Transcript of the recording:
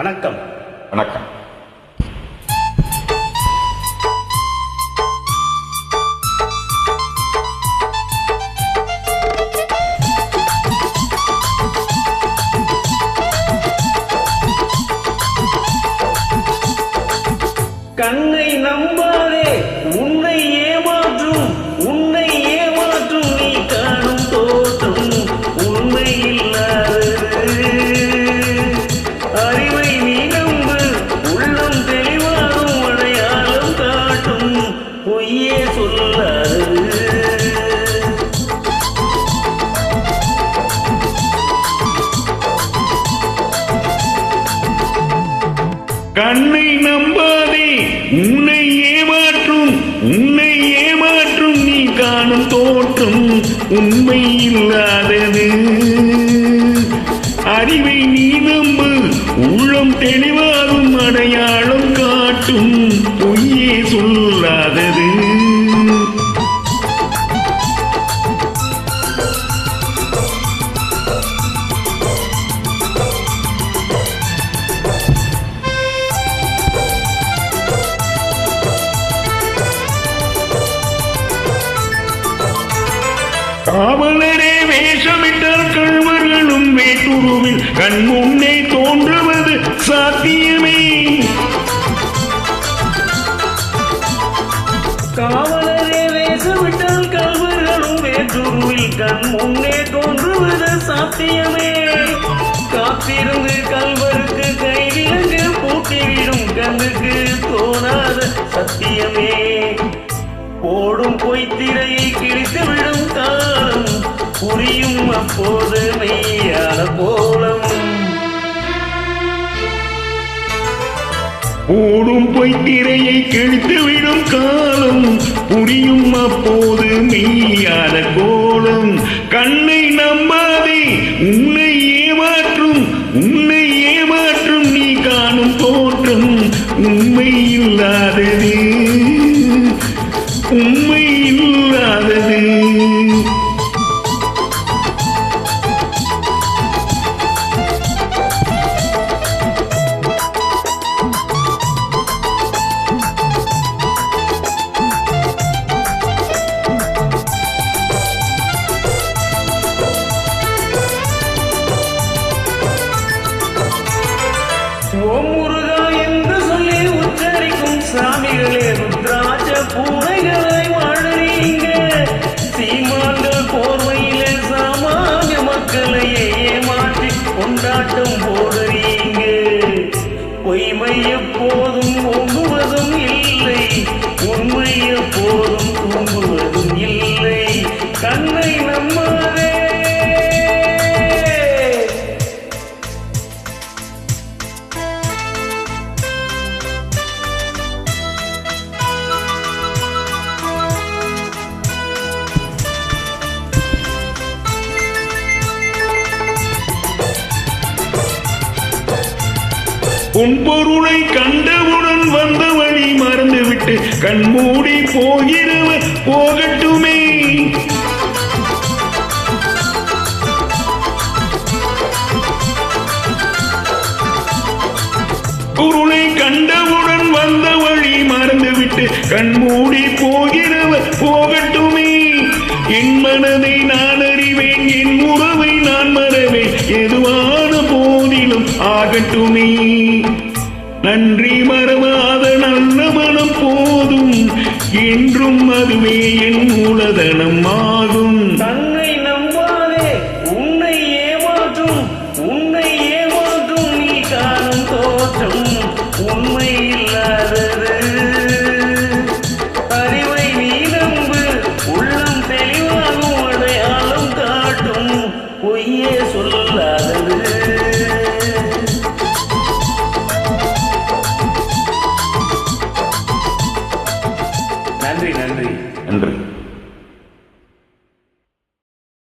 வணக்கம். வணக்கம். கண்ணை நம்பாதே பொய்யே சொல்லாது. கண்ணை நம்பாதே உன்னை ஏமாற்றும் உன்னை ஏமாற்றும் நீ காணும் தோற்றம் உண்மை இல்லாதது. அறிவை நீ நம்பு உள்ளம் தெளிவாகும் அடையாளம் காட்டும். காவலரே வேஷமிட்டால் கள்வர்களும் வேட்டுருவில் கண் முன்னே தோன்றுவது சாத்தியமே. காவலரே வேஷமிட்டால் கல்வர்களும் வேற்றுருவில் கண் முன்னே தோன்றுவது சாத்தியமே. காத்திருந்து கல்வருக்கு கைவிலங்கு பூட்டிவிடும் கண்ணுக்கு தோணாத சத்தியமே. போடும் பொய்த்திரையை கிழித்து விடும் காலம் புரியும் அப்போது மெய்யான போலம் ஓடும் பொய்த்திரையை கிழித்து விடும் காலம். புரியும் அப்போது மெய்யான கோலம். கண்ணை நம்பாதே சாமிகளே ருத்ராட்ச பூனைகளை வாழறீங்க சீமான்கள் போர்வையில சாமானிய மக்களையே ஏமாற்றி கொண்டாட்டம் போடுறீங்க. பொய்மை எப்போதும் ஒங்குவதும் இல்லை உண்மை எப்போதும் தூங்குவதும் இல்லை. உன் பொருளை கண்டவுடன் வந்த வழி மறந்துவிட்டு கண்மூடி போகிறவர் போகட்டுமே. பொருளை கண்டவுடன் வந்த வழி மறந்துவிட்டு கண்மூடி போகிறவர் போகட்டுமே. என் மனதை நான் அறிவேன் என் உறவை நான் மறவேன் எதுவான போதிலும் ஆகட்டுமே. நன்றி மறவாத நல்ல மனம் போதும். என்றும் அதுவே என் மூலதனம் ஆகும். தன்னை நம்பாதே உன்னை ஏமாற்றும். உன்னை ஏமாற்றும் நீ காணும் தோற்றம் உண்மை இல்லாதது. அறிவை நீ நம்பு உள்ளம் தெளிவாகும் அடையாளம் காட்டும் பொய்யே சொல்லாதது.